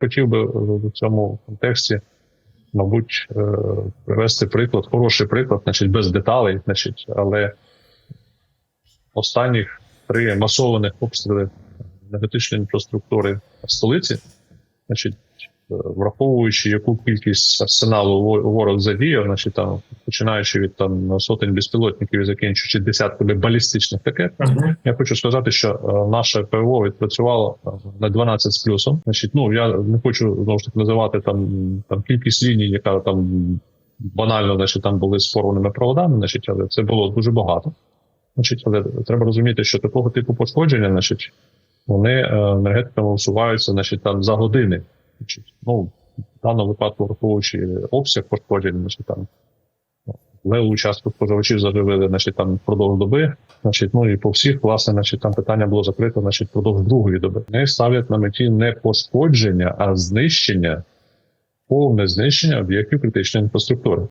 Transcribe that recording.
хотів би в цьому контексті, мабуть, е, привести приклад, хороший приклад, значить, без деталей, значить, але останніх три масованих обстріли енергетичної інфраструктури столиці, значить, враховуючи яку кількість арсеналу ворог задіяв, значить там починаючи від там сотень безпілотників і закінчуючи десятками балістичних ракет, я хочу сказати, що е, наше ПВО відпрацювало е, на 12 з плюсом. Значить, ну я не хочу знову ж таки називати там, там кількість ліній, яка там банально, значить, там були з порваними проводами, значить, але це було дуже багато. Значить, але треба розуміти, що такого типу пошкодження, значить, вони е, енергетиками усуваються, значить, там за години. Значить, ну, в даному випадку, враховуючи обсяг пошкоджень, значить, там леву частку споживачів заживили, значить, там впродовж доби. Значить, ну і по всіх, власне, значить, там питання було закрито, значить, впродовж другої доби. Вони ставлять на меті не пошкодження, а знищення, повне знищення об'єктів критичної інфраструктури.